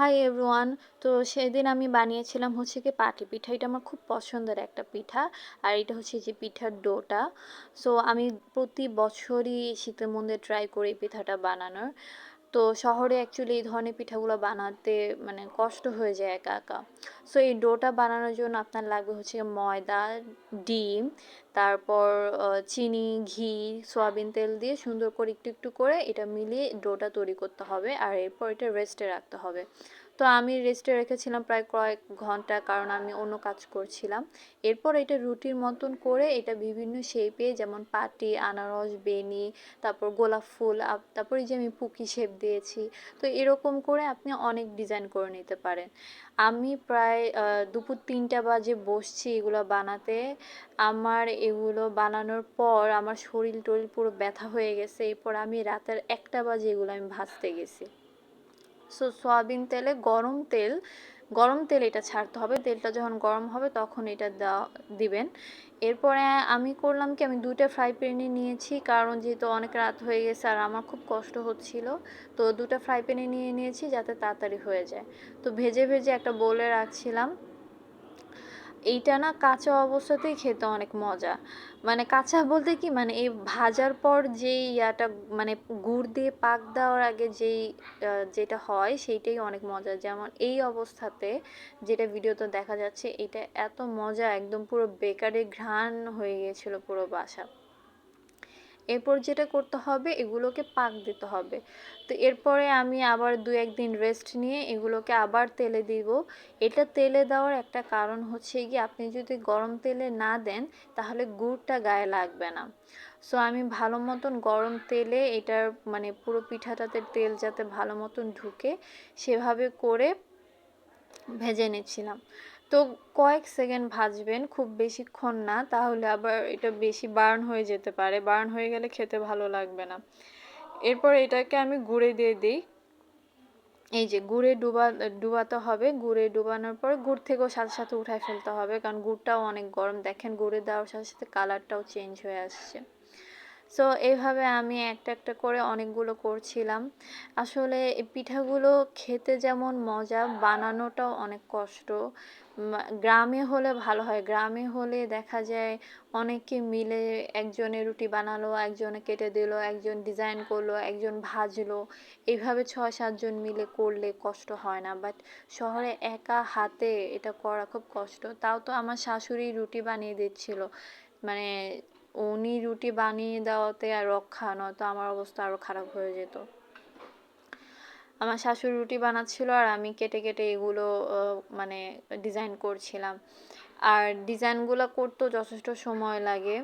Hi everyone. তো সেদিন আমি বানিয়েছিলাম হচ্ছে কি পাটি পিঠা। এটা আমার খুব পছন্দের একটা পিঠা। আর এটা হচ্ছে যে পিঠার ডোটা। সো আমি প্রতি বছরই শীতের মধ্যে ট্রাই করি পিঠাটা বানানোর। তো শহরে অ্যাকচুয়ালি এই ধরনের পিঠাগুলো বানাতে মানে কষ্ট হয়ে যায় একা একা। সো এই ডোটা বানানোর জন্য আপনার লাগবে হচ্ছে ময়দা, ডিম, তারপর চিনি, ঘি, সয়াবিন তেল দিয়ে সুন্দর করে একটু একটু করে এটা মিলিয়ে ডোটা তৈরি করতে হবে আর এরপর এটা রেস্টে রাখতে হবে। তো আমি রেস্টে রেখেছিলাম প্রায় কয়েক ঘণ্টা কারণ আমি অন্য কাজ করছিলাম। এরপর এটা রুটির মতন করে এটা বিভিন্ন শেপে যেমন পাটি, আনারস, বেনি, তারপর গোলাপ ফুল তারপর যে আমি পুকি শেপ দিয়েছি। তো এরকম করে আপনি অনেক ডিজাইন করে নিতে পারেন। আমি প্রায় দুপুর তিনটা বাজে বসছি এগুলো বানাতে। আমার এগুলো বানানোর পর আমার শরীর টরিল পুরো ব্যথা হয়ে গেছে। এরপর আমি রাতের একটা বাজে এগুলো আমি ভাজতে গেছি। সো সয়াবিন তেলে গরম তেল গরম তেল এটা ছাড়তে হবে। তেলটা যখন গরম হবে তখন এটা দেওয়া, দিবেন। এরপরে আমি করলাম কি, আমি দুইটা ফ্রাই প্যানে নিয়েছি, কারণ যেহেতু অনেক রাত হয়ে গেছে আর আমার খুব কষ্ট হচ্ছিল, তো দুটা ফ্রাই প্যানে নিয়ে নিয়েছি যাতে তাড়াতাড়ি হয়ে যায়। তো ভেজে ভেজে একটা বোলে রাখছিলাম। এইটা না কাঁচা অবস্থাতেই খেতে অনেক মজা। মানে কাঁচা বলতে কি? মানে এই ভাজার পর যেই ইয়াটা মানে গুড় দিয়ে পাক দেওয়ার আগে যেই যেটা হয় সেইটাই অনেক মজা। যেমন এই অবস্থাতে যেটা ভিডিওতে দেখা যাচ্ছে, এটা এত মজা, একদম পুরো বেকারে ঘ্রাণ হয়ে গিয়েছিল পুরো বাসা। এরপর যেটা করতে হবে, এগুলোকে পাক দিতে হবে। তো এরপরে আমি আবার দু একদিন রেস্ট নিয়ে এগুলোকে আবার তেলে দিব। এটা তেলে দেওয়ার একটা কারণ হচ্ছে কি, আপনি যদি গরম তেলে না দেন, তাহলে গুড়টা গায়ে লাগবে না। সো আমি ভালো মতন গরম তেলে এটার মানে পুরো পিঠাটাতে তেল যাতে ভালো মতন ঢুকে, সেভাবে করে ভেজে নিচ্ছিলাম। তো কয়েক সেকেন্ড ভাজবেন, খুব বেশিক্ষণ না, তাহলে আবার এটা বেশি বার্ন হয়ে যেতে পারে। বার্ন হয়ে গেলে খেতে ভালো লাগবে না। এরপর এটাকে আমি গুঁড়ে দিয়ে দিই। এই যে গুড়ে ডুবা, ডুবাতে হবে। গুড়ে ডুবানোর পর গুড় থেকেও সাথে সাথে উঠায় ফেলতে হবে, কারণ গুড়টাও অনেক গরম। দেখেন গুড়ে দেওয়ার সাথে সাথে কালারটাও চেঞ্জ হয়ে আসছে। সো এইভাবে আমি একটা একটা করে অনেকগুলো করছিলাম। আসলে পিঠাগুলো খেতে যেমন মজা, বানানোটাও অনেক কষ্ট। গ্রামে হলে ভালো হয়। গ্রামে হলে দেখা যায় অনেকে মিলে একজনে রুটি বানালো, একজনে কেটে দিল, একজন ডিজাইন করল, একজন ভাজলো। এইভাবে ছয় সাতজন মিলে করলে কষ্ট হয় না। বাট শহরে একা হাতে এটা করা খুব কষ্ট। তাও তো আমার শাশুড়ি রুটি বানিয়ে দিচ্ছিল। মানে উনি রুটি বানিয়ে দেওয়াতে আর রক্ষা, নয়তো আমার অবস্থা আরও খারাপ হয়ে যেত। আমার শাশুড়ি রুটি বানাচ্ছিল আর আমি কেটে কেটে এগুলো মানে ডিজাইন করছিলাম। আর ডিজাইনগুলো করতেও যথেষ্ট সময় লাগে।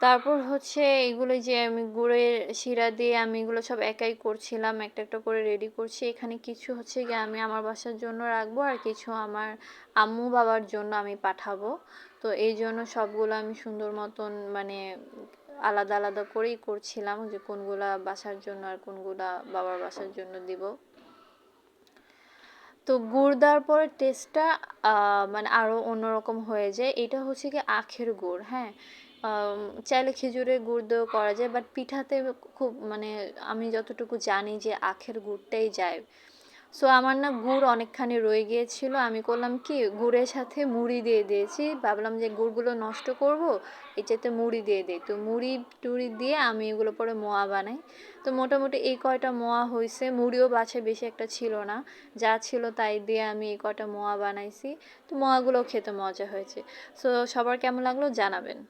তারপর হচ্ছে এগুলো যে আমি গুড়ের শিরা দিয়ে আমি এগুলো সব একাই করছিলাম, একটা একটা করে রেডি করছি। এখানে কিছু হচ্ছে গিয়ে আমি আমার বাসার জন্য রাখব আর কিছু আমার আম্মু বাবার জন্য আমি পাঠাবো। তো এই জন্য সবগুলো আমি সুন্দর মতন মানে আলাদা আলাদা করেই করছিলাম যে কোনগুলা বাসার জন্য আর কোনগুলা বাবার বাসার জন্য দিব। তো গুড় দেওয়ার পরে টেস্টটা মানে আরও অন্যরকম হয়ে যায়। এটা হচ্ছে কি আখের গুড় হ্যাঁ? চাইলে খেজুরের গুড় দিয়েও করা যায় বাট পিঠাতে খুব মানে আমি যতটুকু জানি যে আখের গুড়টাই যায়। সো আমার না গুড় অনেকখানি রয়ে গিয়েছিল। আমি করলাম কি, গুড়ের সাথে মুড়ি দিয়ে দিয়েছি। ভাবলাম যে গুড়গুলো নষ্ট করব, এটাতে মুড়ি দিয়ে দিই। তো মুড়ি টুড়ি দিয়ে আমি এগুলো পরে মোয়া বানাই। তো মোটামুটি এই কয়টা মোয়া হয়েছে মুড়িও বাছে বেশি একটা ছিল না। যা ছিল তাই দিয়ে আমি এই কয়টা মোয়া বানাইছি। তো মোয়াগুলো খেতে মজা হয়েছে। সো সবার কেমন লাগল জানাবেন।